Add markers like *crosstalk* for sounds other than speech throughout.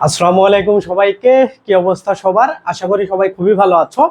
আসসালামু আলাইকুম সবাইকে। কি অবস্থা সবার? আশা করি সবাই খুবই ভালো আছো।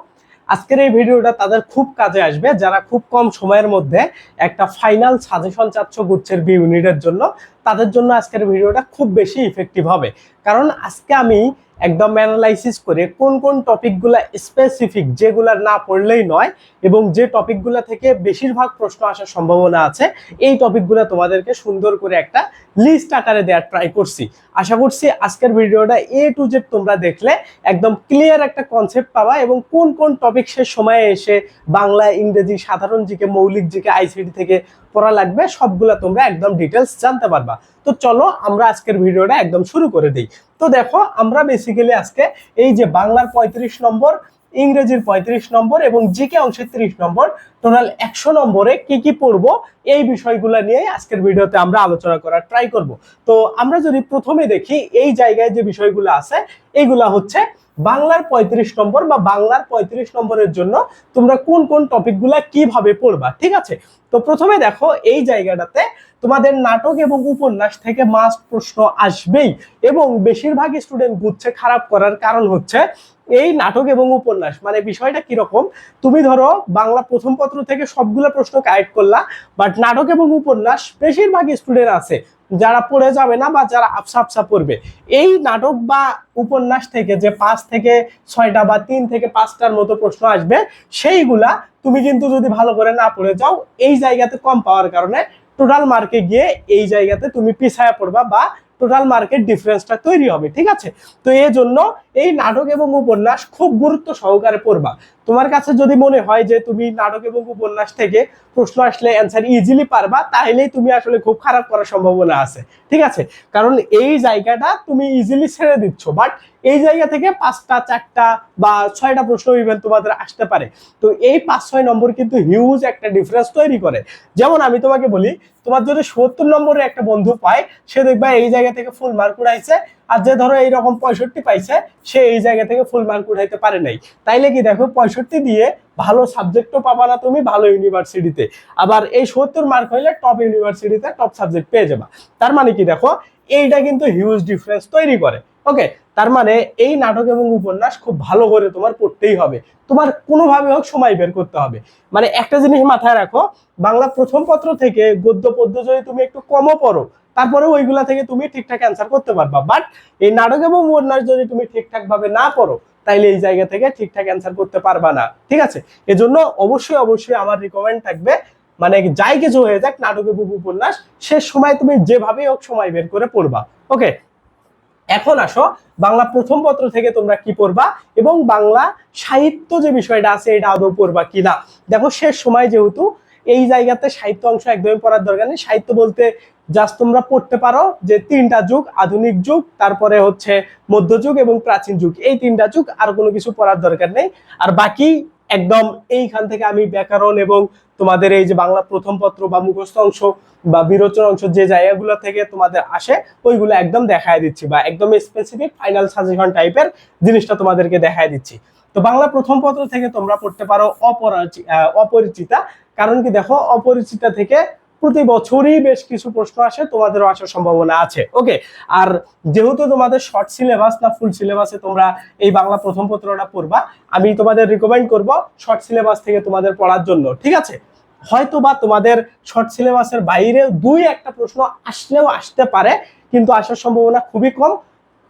আজকের এই ভিডিওটা তাদের খুব কাজে আসবে, যারা খুব কম সময়ের মধ্যে একটা ফাইনাল সাজেশন চাচ্ছ গুচ্ছের বি ইউনিটের জন্য। তাদের জন্য আজকের ভিডিওটা খুব বেশি ইফেক্টিভ হবে। কারণ আজকে আমি একদম অ্যানালাইসিস করে কোন কোন টপিকগুলো স্পেসিফিক যেগুলা না পড়লেই নয় এবং যে টপিকগুলো থেকে বেশিরভাগ প্রশ্ন আসার সম্ভাবনা আছে, এই টপিকগুলো তোমাদেরকে সুন্দর করে একটা লিস্ট আকারে দেওয়ার ট্রাই করছি। আশা করছি আজকের ভিডিওটা এ টু জেড তোমরা দেখলে একদম ক্লিয়ার একটা কনসেপ্ট পাবা এবং কোন কোন টপিক শেষ সময়ে এসে বাংলা, ইংরেজি, সাধারণ জিকে, মৌলিক জিকে আইসিটি থেকে পড়া লাগবে সবগুলা তোমরা একদম ডিটেলস জানতে পারবা। তো চলো আমরা আজকের ভিডিওটা একদম শুরু করে দিই। তো দেখো, আমরা বেসিক্যালি আজকে এই যে বাংলার পঁয়ত্রিশ নম্বর ইংরেজির পঁয়ত্রিশ নম্বর এবং জিকে অংশের তিরিশ নম্বর। টোটাল একশো নম্বরে কি কি পড়ব? এই বিষয়গুলো নিয়ে আজকের ভিডিওতে আমরা আলোচনা করার ট্রাই করব। তো আমরা যদি প্রথমে দেখি, এই জায়গায় যে বিষয়গুলো আছে এইগুলা হচ্ছে বাংলার পঁয়ত্রিশ নম্বর বা বাংলার পঁয়ত্রিশ নম্বরের জন্য তোমরা কোন কোন টপিকগুলা কীভাবে পড়বা, ঠিক আছে? তো প্রথমে দেখো, এই জায়গাটাতে তোমাদের নাটক এবং উপন্যাস থেকে মাস প্রশ্ন আসবেই এবং বেশিরভাগ স্টুডেন্ট বুঝছে, খারাপ করার কারণ হচ্ছে এই নাটক এবং উপন্যাস মানে বিষয়টা কীরকম? তুমি ধরো বাংলা প্রথম পত্র থেকে সবগুলো প্রশ্ন কালেক্ট করলা বাট নাটক এবং উপন্যাস বেশিরভাগ স্টুডেন্ট আছে, যারা পড়ে যাবে না বা যারা আফসা আফসা পড়বে। এই নাটক বা উপন্যাস থেকে যে পাঁচ থেকে ছয়টা বা তিন থেকে পাঁচটার মতো প্রশ্ন আসবে, সেইগুলা তুমি কিন্তু যদি ভালো করে না পড়ে যাও, এই জায়গাতে কম পাওয়ার কারণে টোটাল মার্কে গিয়ে এই জায়গাতে তুমি পিছায়া পড়বা বা টোটাল মার্কেট ডিফারেন্সটা তৈরি হবে, ঠিক আছে? তো এই জন্য এই নাটক এবং উপন্যাস খুব গুরুত্ব সহকারে পড়বা। তোমার কাছে যদি মনে হয় যে তুমি নাটক এবং উপন্যাস থেকে প্রশ্ন আসলে অ্যান্সার ইজিলি পারবা তাহলেই তুমি আসলে খুব খারাপ করার সম্ভাবনা আছে। ঠিক আছে? কারণ এই জায়গাটা তুমি ইজিলি ছেড়ে দিচ্ছ বাট এই জায়গা থেকে পাঁচটা, চারটা বা ছয়টা প্রশ্ন ইভেন তোমাদের আসতে পারে। তো এই পাঁচ, ছয় নম্বর কিন্তু হিউজ একটা ডিফারেন্স তৈরি করে। যেমন আমি তোমাকে বলি, তোমার যদি সত্তর নম্বরে একটা বন্ধু পায়, সে দেখবা এই জায়গা থেকে ফুল মার্ক উড়াইছে আর যে ধরো এইরকম পঁয়ষট্টি পাইছে, সে এই জায়গা থেকে ফুল মার্ক উঠাইতে পারে নাই। তাইলে কি দেখো, পঁয়ষট্টি দিয়ে ভালো সাবজেক্টও পাবা না তুমি, ভালো ইউনিভার্সিটিতে আবার এই সত্তর মার্ক হইলে টপ ইউনিভার্সিটিতে টপ সাবজেক্ট পেয়ে যাবা। তার মানে কি দেখো, এইটা কিন্তু হিউজ ডিফারেন্স তৈরি করে। ওকে তার মানে এই নাটক এবং উপন্যাস খুব ভালো করে তোমার পড়তেই হবে। তোমার কোনোভাবে হোক সময় বের করতে হবে। মানে একটা জিনিস মাথায় রাখো, বাংলা প্রথম পত্র থেকে গদ্য পদ্য যদি তুমি একটু কমও পড়ো তারপরে ওইগুলা থেকে তুমি ঠিকঠাক অ্যান্সার করতে পারবা। বাট এই নাটক এবং উপন্যাস যদি তুমি ঠিকঠাক ভাবে না পড়ো, তাইলে এই জায়গা থেকে ঠিকঠাক অ্যান্সার করতে পারবা না। ঠিক আছে? এজন্য অবশ্যই অবশ্যই আমার রিকমেন্ড থাকবে মানে যাই কিছু হয়ে যাক, নাটক এবং উপন্যাস শেষ সময় তুমি যেভাবেই হোক সময় বের করে পড়বা। ওকে এখন আসো, বাংলা প্রথম পত্র থেকে তোমরা কি পড়বা এবং বাংলা সাহিত্য যে বিষয়টা আছে, এটা আদৌ পড়বা কিনা? দেখো, শেষ সময় যেহেতু এই জায়গাতে সাহিত্য অংশ একদমই পড়ার দরকার নেই। সাহিত্য বলতে জাস্ট তোমরা পড়তে পারো যে তিনটা যুগ, আধুনিক যুগ, তারপরে হচ্ছে মধ্যযুগ এবং প্রাচীন যুগ। এই তিনটা যুগ আর কোনো কিছু পড়ার দরকার নেই। আর বাকি একদম এইখান থেকে আমি ব্যাকরণ এবং তোমাদের এই যে বাংলা প্রথম পত্র বা মুখস্থ অংশ বা বিরোচন অংশ যে জায়গাগুলো থেকে তোমাদের আসে, ওইগুলো একদম দেখায় দিচ্ছি বা একদম স্পেসিফিক ফাইনাল সাজেশন টাইপের জিনিসটা তোমাদেরকে দেখায় দিচ্ছি। তো বাংলা প্রথম পত্র থেকে তোমরা পড়তে পারো অপরিচিতা কারণ কি দেখো, অপরিচিতা থেকে প্রতি বছরই বেশ কিছু প্রশ্ন আসে, তোমাদেরও আসার সম্ভাবনা আছে। ওকে আর যেহেতু তোমাদের শর্ট সিলেবাস না ফুল সিলেবাসে তোমরা এই বাংলা প্রথম পত্রটা পড়বা, আমি তোমাদের রিকমেন্ড করব শর্ট সিলেবাস থেকে তোমাদের পড়ার জন্য, ঠিক আছে? হয়তো বা তোমাদের শর্ট সিলেবাসের বাইরে দুই একটা প্রশ্ন আসলেও আসতে পারে, কিন্তু আসার সম্ভাবনা খুবই কম।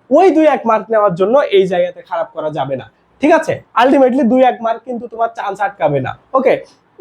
ওই দুই এক মার্ক নেওয়ার জন্য এই জায়গাতে খারাপ করা যাবে না, ঠিক আছে? আলটিমেটলি দুই এক মার্ক কিন্তু তোমার চান্স আটকাবে না ওকে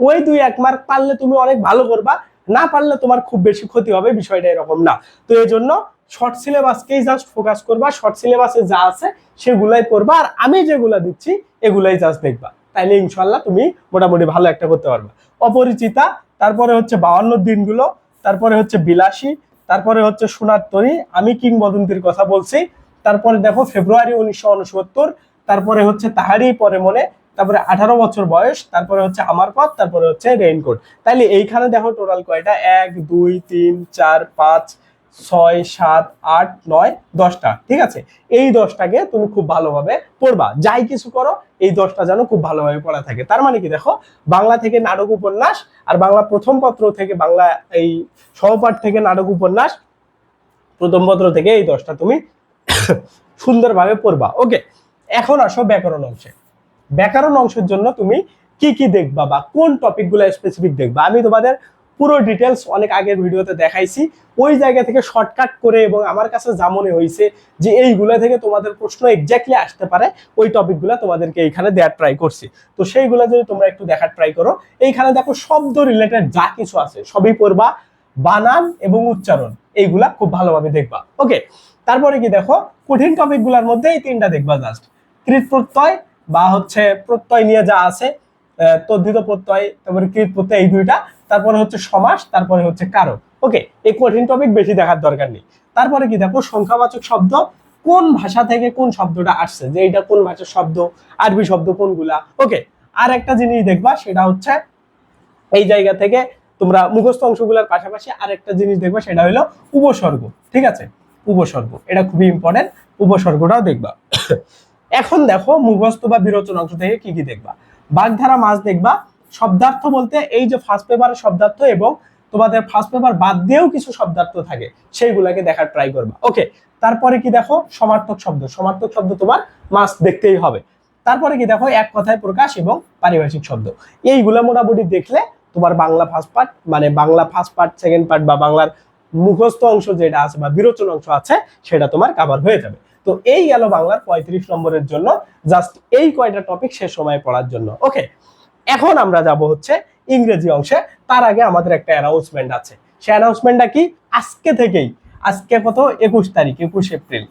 ওই দুই এক মার্ক পারলে তুমি অনেক ভালো করবা, না পারলে তোমার খুব বেশি ক্ষতি হবে, বিষয়টা এরকম না। তো এই জন্য শর্ট সিলেবাসকেই জাস্ট ফোকাস করবা শর্ট সিলেবাসে যা আছে সেগুলাই পড়বা, আর আমি যেগুলা দিচ্ছি, এগুলাই জাস্ট দেখবা। তাইলে ইনশাল্লাহ তুমি মোটামুটি ভালো একটা করতে পারবা। অপরিচিতা, তারপরে হচ্ছে বাউান্ন দিনগুলো, তারপরে হচ্ছে বিলাসী, তারপরে হচ্ছে সোনার তরী, আমি কিংবদন্তির কথা বলছি। তারপরে দেখো ফেব্রুয়ারি উনিশশো উনসত্তর, তারপরে হচ্ছে তাহারই পরে মনে তারপরে আঠারো বছর বয়স, তারপরে হচ্ছে আমার পথ, তারপরে হচ্ছে রেইনকোট তাইলে এইখানে দেখো টোটাল কয়টা? এক, দুই, তিন, চার, পাঁচ, ছয়, সাত, আট, নয়, দশটা, ঠিক আছে? এই দশটাকে তুমি খুব ভালোভাবে পড়বা। যাই কিছু করো, এই দশটা যেন খুব ভালোভাবে পড়া থাকে। তার মানে কি দেখো, বাংলা থেকে নাটক উপন্যাস আর বাংলা প্রথম পত্র থেকে বাংলা এই সহপাঠ থেকে নাটক উপন্যাস, প্রথম পত্র থেকে এই দশটা তুমি *coughs* সুন্দরভাবে পড়বা। ওকে, এখন আসো ব্যাকরণ অংশে। ব্যাকরণ অংশের জন্য তুমি কি কি দেখবা বা কোন টপিকগুলো স্পেসিফিক দেখবা? আমি তোমাদের পুরো ডিটেলস অনেক আগের ভিডিওতে দেখাইছি। ওই জায়গা থেকে শর্টকাট করে এবং আমার কাছে যা মনে হয়েছে যে এইগুলো থেকে তোমাদের প্রশ্ন এক্স্যাক্টলি আসতে পারে, ওই টপিকগুলো তোমাদেরকে এইখানে দেওয়ার ট্রাই করছি। তো সেইগুলো যদি তোমরা একটু দেখার ট্রাই করো, এইখানে দেখো শব্দ রিলেটেড যা কিছু আছে, সবই পড়বা বানান এবং উচ্চারণ, এইগুলা খুব ভালোভাবে দেখবা। ওকে তারপরে কি দেখো, কঠিন টপিকগুলোর মধ্যে এই তিনটা দেখবা জাস্ট কৃত প্রত্যয় বা হচ্ছে প্রত্যয় নিয়ে যা আছে তদ্ধিত প্রত্যয়, তারপরে কৃত প্রত্যয় এই দুইটা, তারপরে হচ্ছে সমাস, তারপরে হচ্ছে কারক। ওকে, এই কঠিন টপিক বেশি দেখার দরকার নেই। তারপরে কি দেখো, সংখ্যাবাচক শব্দ কোন ভাষা থেকে কোন শব্দটা আসছে? যে এটা কোন ভাষার শব্দ, আরবি শব্দ কোনগুলা? ওকে আর একটা জিনিস দেখবা, সেটা হচ্ছে এই জায়গা থেকে তোমরা মুখস্থ অংশগুলোর পাশাপাশি আর একটা জিনিস দেখবা, সেটা হলো উপসর্গ। ঠিক আছে? উপসর্গ, এটা খুবই ইম্পর্টেন্ট উপসর্গটাও দেখবা। এখন দেখো মুখস্থ বা বিরোচন অংশ থেকে কি কি দেখবা? বাগধারা মাছ দেখবা, শব্দার্থ বলতে এই যে ফার্স্ট পেপারের শব্দার্থ এবং তোমাদের ফার্স্ট পেপার বাদ দিয়েও কিছু শব্দার্থ থাকে, সেইগুলাকে দেখার ট্রাই করবা। ওকে তারপরে কি দেখো? সমার্থক শব্দ। সমার্থক শব্দ তোমার মাস দেখতেই হবে। তারপরে কি দেখো? এক কথায় প্রকাশ এবং পারিভাষিক শব্দ। এইগুলো মোটামুটি দেখলে তোমার বাংলা ফার্স্ট পার্ট মানে Bangla first part second part বা বাংলার মুখস্থ অংশ যেটা আছে বা বিরোচন অংশ আছে, সেটা তোমার কাভার হয়ে যাবে। তো এই গেল বাংলার পঁয়ত্রিশ নম্বরের জন্য জাস্ট এই কয়টা টপিক সে সময় পড়ার জন্য। ওকে এখন আমরা যাব হচ্ছে ইংরেজি অংশে। তার আগে আমাদের একটা অ্যানাউন্সমেন্ট আছে। সে অ্যানাউন্সমেন্টটা কি? আজকে থেকেই, আজকে কত? একুশ তারিখ, একুশ এপ্রিল।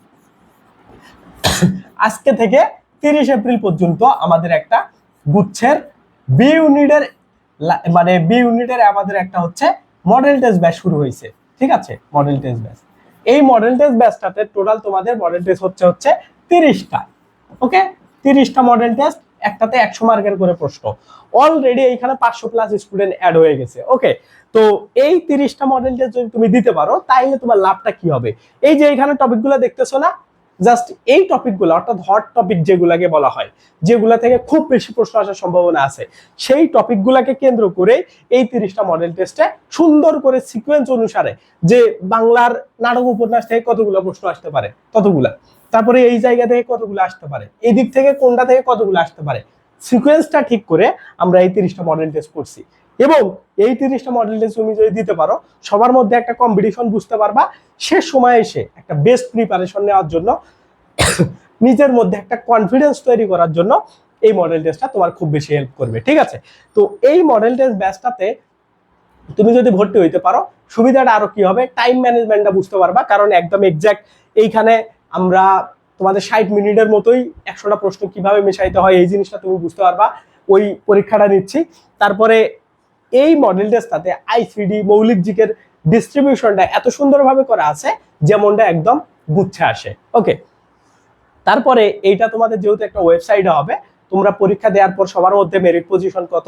আজকে থেকে তিরিশ এপ্রিল পর্যন্ত আমাদের একটা গুচ্ছের বি ইউনিটের মানে বি ইউনিটের আমাদের একটা হচ্ছে মডেল টেস্ট ব্যাচ শুরু হয়েছে। ঠিক আছে? মডেল টেস্ট ব্যাচ এই মডেল টেস্ট ব্যাচটাতে টোটাল তোমাদের মডেল টেস্ট হচ্ছে হচ্ছে তিরিশটা ওকে তিরিশটা মডেল টেস্ট একটাতে একশো মার্কের করে প্রশ্ন। অলরেডি এইখানে পাঁচশো প্লাস স্টুডেন্ট অ্যাড হয়ে গেছে ওকে তো এই তিরিশটা মডেল টেস্ট যদি তুমি দিতে পারো তাহলে তোমার লাভটা কি হবে? এই যে এখানে টপিকগুলো দেখতেছো না জাস্ট এই টপিকগুলো অর্থাৎ হট টপিক যেগুলাকে বলা হয়, যেগুলা থেকে খুব বেশি প্রশ্ন আসার সম্ভাবনা আছে, সেই টপিকগুলোকে কেন্দ্র করে এই তিরিশটা মডেল টেস্টে সুন্দর করে সিকোয়েন্স অনুসারে যে বাংলার নাটক উপন্যাস থেকে কতগুলো প্রশ্ন আসতে পারে, ততগুলা। তারপরে এই জায়গা থেকে কতগুলো আসতে পারে এই দিক থেকে কোনটা থেকে কতগুলো আসতে পারে সিকোয়েন্সটা ঠিক করে আমরা এই তিরিশটা মডেল টেস্ট করছি। এবং এই তিরিশটা মডেল টেস্ট তুমি যদি দিতে পারো, সবার মধ্যে একটা কম্পিটিশন বুঝতে পারবা। শেষ সময় এসে একটা বেস্ট প্রিপারেশন নেওয়ার জন্য, *coughs* নিজের মধ্যে একটা কনফিডেন্স তৈরি করার জন্য এই মডেল টেস্টটা তোমার খুব বেশি হেল্প করবে, ঠিক আছে? তো এই মডেল টেস্ট ব্যাচটাতে তুমি যদি ভর্তি হইতে পারো, সুবিধাটা আরও কি হবে? টাইম ম্যানেজমেন্টটা বুঝতে পারবা, কারণ একদম এক্সাক্ট এইখানে আমরা তোমাদের ষাট মিনিটের মতোই একশোটা প্রশ্ন কীভাবে মেশাইতে হয়, এই জিনিসটা তুমি বুঝতে পারবা। ওই পরীক্ষাটা নিচ্ছি। তারপরে এই মডেল টেস্টটাতে আইসিডি মৌলিক জিকের ডিস্ট্রিবিউশনটা এত সুন্দরভাবে করা আছে, যেমনটা একদম গুচ্ছে আসে। ওকে তারপরে এইটা তোমাদের যেহেতু একটা ওয়েবসাইটে হবে, তোমরা পরীক্ষা দেওয়ার পর সবার মধ্যে মেরিট পজিশন কত,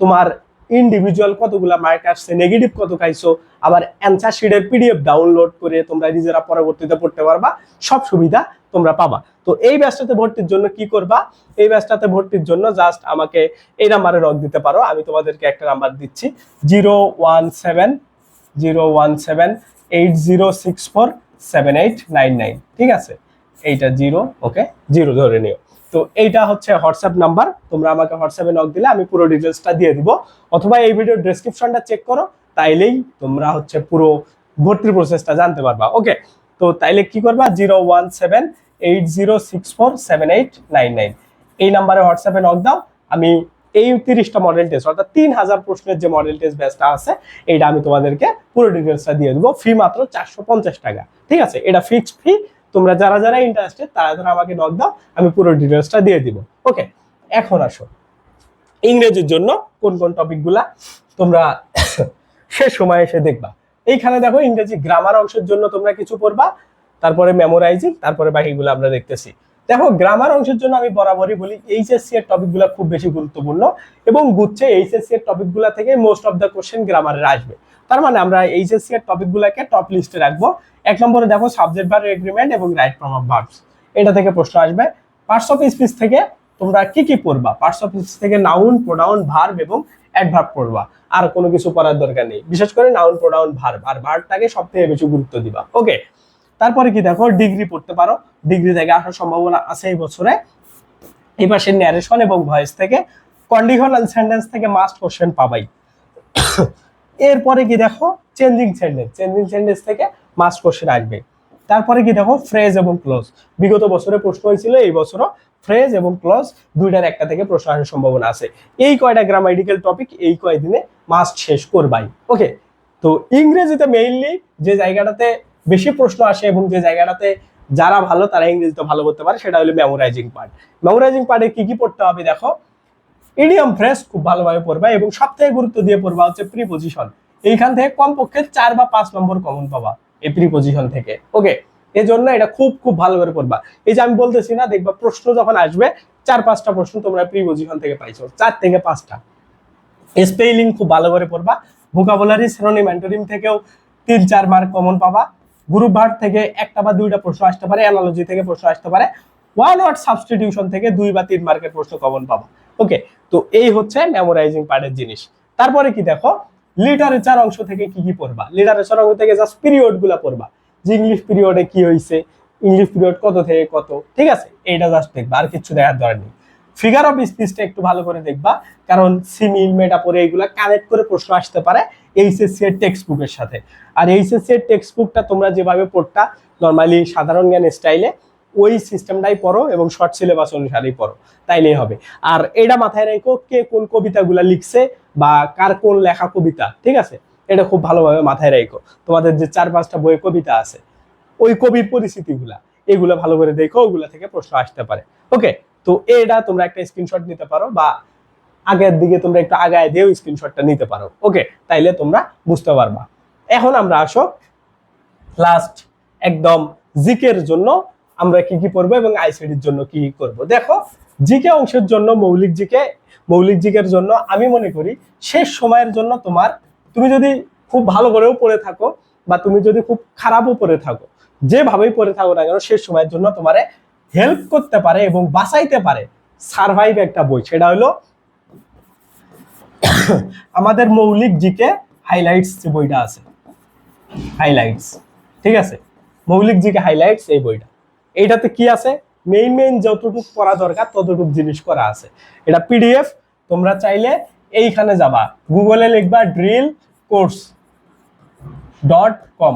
তোমার ইন্ডিভিজুয়াল কতগুলা মার্ক আসছে নেগেটিভ কত খাইছো, আবার অ্যান্সার শিটের পিডিএফ ডাউনলোড করে তোমরা নিজেরা পরবর্তীতে পড়তে পারবা, সব সুবিধা তোমরা পাবা। তো এই ব্যাচটাতে ভর্তির জন্য কি করবা? এই ব্যাচটাতে ভর্তির জন্য জাস্ট আমাকে এই নাম্বারে রক দিতে পারো, আমি তোমাদেরকে একটা নাম্বার দিচ্ছি zero one seven zero one seven eight zero six four seven eight nine nine ঠিক আছে? এইটা জিরো ওকে জিরো ধরে নিও। তো এইটা হচ্ছে হোয়াটসঅ্যাপ নাম্বার। তোমরা আমাকে হোয়াটসঅ্যাপে নক দিলে আমি পুরো ডিটেলসটা দিয়ে দিব। অথবা এই ভিডিওর ডেসক্রিপশনটা চেক করো, তাইলেই তোমরা হচ্ছে পুরো ভর্তির প্রসেসটা জানতে পারবা। ওকে তো তাইলে কি করবা? Zero one seven eight zero six four seven eight nine nine এই নাম্বারে হোয়াটসঅ্যাপে নক দাও। আমি এই তিরিশটা মডেল টেস্ট অর্থাৎ তিন হাজার প্রশ্নের যে মডেল টেস্ট ব্যাচটা আছে, এইটা আমি তোমাদেরকে পুরো ডিটেলসটা দিয়ে দেবো। ফি মাত্র চারশো পঞ্চাশ টাকা। ঠিক আছে? এটা ফিক্সড ফি তোমরা যারা যারা ইন্টারেস্টেড তারা যারা আমাকে নক দাও, আমি পুরো ডিটেলসটা দিয়ে দিব। ওকে এখন আসো। ইংরেজির জন্য কোন কোন টপিকগুলা তোমরা শেষ সময় এসে দেখবা। এইখানে দেখো ইংরেজি গ্রামার অংশের জন্য তোমরা কিছু পড়বা, তারপরে মেমোরাইজিং তারপরে বাকিগুলো আমরা দেখতেছি। দেখো গ্রামার অংশের জন্য আমি বরাবরই বলি এইচএসসি এর টপিকগুলো খুব বেশি গুরুত্বপূর্ণ এবং গুচ্ছে এইচএসসি এর টপিকগুলো থেকে মোস্ট অফ দ্য কোশ্চেন গ্রামারের আসবে। তার মানে আমরা এইচএসসি এর টপিকগুলোকে টপ লিস্টে রাখব। এক নম্বরে দেখো সাবজেক্ট ভার এগ্রিমেন্ট এবং রাইট ফর্ম অফ ভার্বস এটা থেকে প্রশ্ন আসবে পার্টস অফ স্পিচ থেকে তোমরা কি কি পড়বা? পার্টস অফ স্পিচ থেকে নাউন প্রোনাউন ভার্ব এবং অ্যাডভার্ব পড়বা। আর কোনো কিছু পড়ার দরকার নেই। বিশেষ করে নাউন প্রোনাউন ভার্ব আর ভার্বটাকে সব থেকে বেশি গুরুত্ব দিবা। ওকে তারপরে কি দেখো? ডিগ্রি পড়তে পারো। ডিগ্রি থেকে আসার সম্ভাবনা আছে এই বছরে। এই পাশে ন্যারেশন এবং ভয়েস থেকে কন্ডিশনাল সেন্টেন্স থেকে মাস্ট কোশ্চেন পাবাই। এরপরে কি দেখো চেঞ্জিং সেন্টেন্স চেঞ্জিং সেন্টেন্স থেকে মাস্ট কোশ্চেন আসবে তারপরে কি দেখো ফ্রেজ এবং ক্লোজ বিগত বছরে প্রশ্ন হয়েছিল, এই বছরও ফ্রেজ এবং ক্লজ দুইটার একটা থেকে প্রশ্ন আসার সম্ভাবনা আছে। এই কয়টা গ্রামাটিক্যাল টপিক এই কয়দিনে মাস্ট শেষ করবাই। ওকে তো ইংরেজিতে মেইনলি যে জায়গাটাতে বেশি প্রশ্ন আসে এবং যে জায়গাটাতে যারা ভালো তারা ইংরেজিতে ভালো করতে পারে, সেটা হলো মেমোরাইজিং পার্ট মেমোরাইজিং পার্টে কি কি পড়তে হবে দেখো ইডিয়াম ফ্রেশ, খুব ভালোভাবে পড়বা এবং সব থেকে গুরুত্ব দিয়ে পড়বা হচ্ছে প্রিপোজিশন এইখান থেকে কমপক্ষে চার বা পাঁচ নম্বর কমন পাবা এই প্রিপোজিশন থেকে। ওকে এই জন্য এটা খুব খুব ভালো করে পড়বা এই যে আমি বলতেছি না, দেখবা প্রশ্ন যখন আসবে, চার, পাঁচটা প্রশ্ন তোমরা প্রিপোজিশন থেকে পাইছো। চার থেকে পাঁচটা। স্পেলিং খুব ভালো করে পড়বা ভোকাবুলারি সিনোনিম অ্যান্টোনিম থেকেও তিন, চার মার্ক কমন পাবা। গ্রুপ ভার্ট থেকে একটা বা দুইটা প্রশ্ন আসতে পারে অ্যানালজি থেকে প্রশ্ন আসতে পারে। ওয়ান ওয়ার্ড সাবস্টিটিউশন থেকে দুই বা তিন মার্কের প্রশ্ন কমন পাবা। ওকে তো এই হচ্ছে মেমোরাইজিং পার্টের জিনিস। তারপরে কি দেখো? লিটারেচার অংশ থেকে কি কি পড়বা? লিটারেচার অংশ থেকে জাস্ট পিরিয়ডগুলা পড়বা। যে ইংলিশ পিরিয়ডে কি হয়েছে ইংলিশ পিরিয়ড কত থেকে কত? ঠিক আছে? এইটা জাস্ট দেখবা, আর কিছু দেখার দরকার নেই। ফিগার অফ স্পিচটা একটু ভালো করে দেখবা, কারণ সিমিল মেটাপরে এগুলা কানেক্ট করে প্রশ্ন আসতে পারে এইচএসসি এর টেক্সট বুকের সাথে। আর এইচএসসি এর টেক্সট বুকটা তোমরা যেভাবে পড়তা নর্মালি সাধারণ জ্ঞান স্টাইলে ওই সিস্টেমটাই পড়ো এবং শর্ট সিলেবাস অনুসারেই পড়ো, তাইলেই হবে। আর এটা মাথায় রেখো কে কোন কবিতাগুলা লিখছে বা কার কোন লেখা কবিতা, ঠিক আছে? এটা খুব ভালোভাবে মাথায় রেখো। তোমাদের যে চার পাঁচটা বই কবিতা আছে, ওই কবির পরিস্থিতিগুলা, এগুলো ভালো করে দেখো, ওগুলা থেকে প্রশ্ন আসতে পারে। ওকে তো এটা তোমরা একটা স্ক্রিনশট নিতে পারো বা আগের দিকে তোমরা একটু আগায় দিয়েও স্ক্রিনশটটা নিতে পারো। ওকে তাইলে তোমরা বুঝতে পারবা। এখন আমরা আসো লাস্ট একদম জিকের জন্য আমরা কি কি পড়ব এবং আইসিডির জন্য কি করব? দেখো, জিকে অংশের জন্য, মৌলিক জিকে, মৌলিক জিকের জন্য আমি মনে করি শেষ সময়ের জন্য তোমার তুমি যদি খুব ভালো করেও পড়ে থাকো বা তুমি যদি খুব খারাপও পড়ে থাকো, যেভাবেই পড়ে থাকো না কেন, শেষ সময়ের জন্য তোমারে হেল্প করতে পারে এবং বাঁচাইতে পারে সারভাইভ একটা বই। সেটা হলো *coughs* আমাদের মৌলিক জিকে হাইলাইটস যে বইটা আছে। হাইলাইটস ঠিক আছে? মৌলিক জিকে হাইলাইটস এই বইটা। এইটাতে কি আছে? মেইন মেইন যতটুকু পড়া দরকার ততটুকু জিনিস করা আছে। এটা পিডিএফ তোমরা চাইলে এইখানে যাবা। গুগলে লিখবা ড্রিল কোর্স ডট কম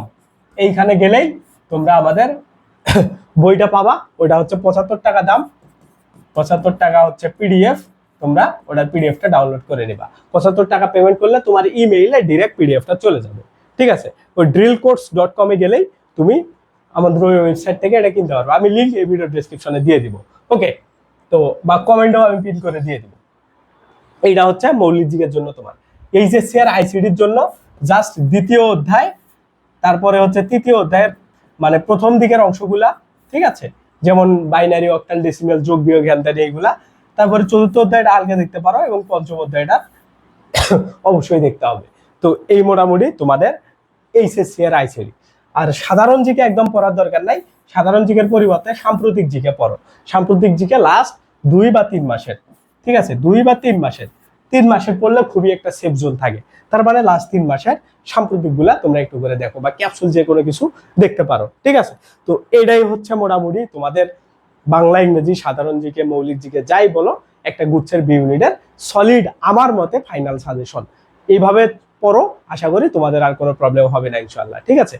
এইখানে গেলেই তোমরা আমাদের *coughs* বইটা পাবা। ওইটা হচ্ছে পঁচাত্তর টাকা দাম। পঁচাত্তর টাকা হচ্ছে পিডিএফ তোমরা ওটার পিডিএফটা ডাউনলোড করে নিবা। পঁচাত্তর টাকা পেমেন্ট করলে তোমার ইমেইলে ডিরেক্ট পিডিএফটা চলে যাবে। ঠিক আছে? ওই ড্রিল কোর্স ডট কমে গেলেই তুমি আমাদের ওই ওয়েবসাইট থেকে এটা কিনতে পারবে। আমি লিঙ্ক এই ভিডিও ডেসক্রিপশনে দিয়ে দিব। ওকে তো বা কমেন্টও আমি পিন করে দিয়ে দিব। এইটা হচ্ছে মৌলিক দিকের জন্য তোমার। এইচএসসি আর আইসিডির জন্য জাস্ট দ্বিতীয় অধ্যায়, তারপরে হচ্ছে তৃতীয় অধ্যায়ের মানে প্রথম দিকের অংশগুলা, ঠিক আছে? যেমন বাইনারি অক্টাল ডেসিমেল যোগ, বিয়োগ জ্ঞানতারি এইগুলা। তারপরে চতুর্থ অধ্যায়টা আলগে দেখতে পারো এবং পঞ্চম অধ্যায়টা *coughs* অবশ্যই দেখতে হবে। তো এই মোটামুটি তোমাদের এইচএসসি আর আইসিডি আর সাধারণ জিকে একদম পড়ার দরকার নাই। সাধারণ জিকের পরিবর্তে সাম্প্রতিক জিকে পড়ো। সাম্প্রতিক জিকে লাস্ট দুই বা তিন মাসের। ঠিক আছে? দুই বা তিন মাসের। তিন মাসের পড়লে খুবই একটা সেফ জোন থাকে। তার মানে লাস্ট তিন মাসের সাম্প্রতিকগুলা তোমরা একটু করে দেখো বা ক্যাপসুল যে কোনো কিছু দেখতে পারো। ঠিক আছে? তো এটাই হচ্ছে মোটামুটি তোমাদের বাংলা, ইংরেজি, সাধারণ জিকে, মৌলিক জিকে যাই বলো, একটা গুচ্ছের বি ইউনিটের সলিড আমার মতে ফাইনাল সাজেশন এইভাবে পড়ো, আশা করি তোমাদের আর কোনো প্রবলেম হবে না ইনশাল্লাহ ঠিক আছে?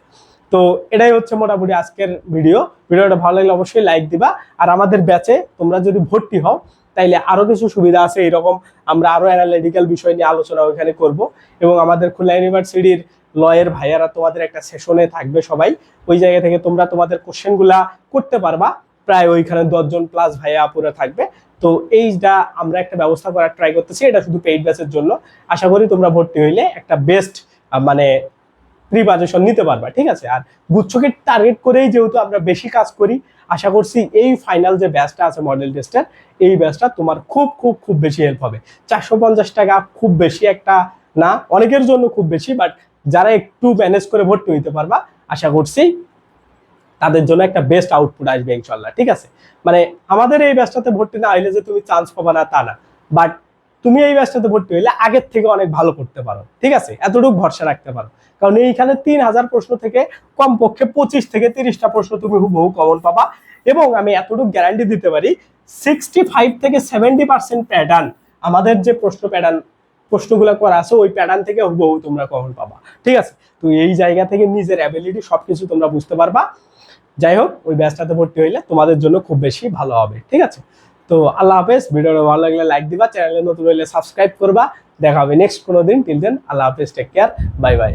তো এটাই হচ্ছে মোটামুটি আজকের ভিডিও ভিডিওটা ভালো লাগলে অবশ্যই লাইক দিবা। আর আমাদের ব্যাচে তোমরা যদি ভর্তি হও, তাইলে আরও কিছু সুবিধা আছে। এরকম আমরা আরও অ্যানালিটিক্যাল বিষয় নিয়ে আলোচনা ওইখানে করব। এবং আমাদের খুলনা ইউনিভার্সিটির লয়ের ভাইয়ারা তোমাদের একটা সেশনে থাকবে সবাই। ওই জায়গা থেকে তোমরা তোমাদের কোশ্চেনগুলা করতে পারবা। প্রায় ওইখানে দশজন প্লাস ভাইয়া আপুরা থাকবে। তো এইটা আমরা একটা ব্যবস্থা করার ট্রাই করতেছি। এটা শুধু পেইড ব্যাচের জন্য। আশা করি তোমরা ভর্তি হইলে একটা বেস্ট মানে প্রিপারেশন নিতে পারবা, ঠিক আছে? আর গুচ্ছকে টার্গেট করেই যেহেতু আমরা বেশি কাজ করি, আশা করছি এই ফাইনাল যে ব্যাচটা আছে মডেল টেস্টের এই ব্যাচটা তোমার খুব খুব খুব বেশি হেল্প হবে। চারশো পঞ্চাশ টাকা খুব বেশি একটা না, অনেকের জন্য খুব বেশি বাট যারা একটু ম্যানেজ করে ভর্তি হইতে পারবা, আশা করছি তাদের জন্য একটা বেস্ট আউটপুট আসবে ইনশাল্লাহ ঠিক আছে? মানে আমাদের এই ব্যাচটাতে ভর্তি না হইলে যে তুমি চান্স পাবা না, তা না। বাট তুমি এই ব্যাচটাতে ভর্তি হইলে আগের থেকে অনেক ভালো করতে পারো, ঠিক আছে? এতটুকু ভরসা রাখতে পারো। কারণ এইখানে তিন হাজার প্রশ্ন থেকে কমপক্ষে পঁচিশ থেকে তিরিশটা প্রশ্ন তুমি হুবহু কমন পাবা। এবং আমি এতটুকু গ্যারান্টি দিতে পারি সিক্সটি ফাইভ থেকে সেভেন্টি পার্সেন্ট প্যাটার্ন আমাদের যে প্রশ্ন প্যাটার্ন প্রশ্নগুলো করা আছে, ওই প্যাটার্ন থেকে হুবহু তোমরা কমন পাবা। ঠিক আছে? তো এই জায়গা থেকে নিজের অ্যাবিলিটি সবকিছু তোমরা বুঝতে পারবা। যাই হোক, ওই ব্যাচটাতে ভর্তি হইলে তোমাদের জন্য খুব বেশি ভালো হবে। ঠিক আছে? তো আল্লাহ হাফেজ, ভিডিওটা ভালো লাগলে লাইক দিবা চ্যানেলে নতুন হইলে সাবস্ক্রাইব করবা। দেখা হবে নেক্সট কোনো দিন। টিল দেন আল্লাহ হাফেজ টেক কেয়ার বাই বাই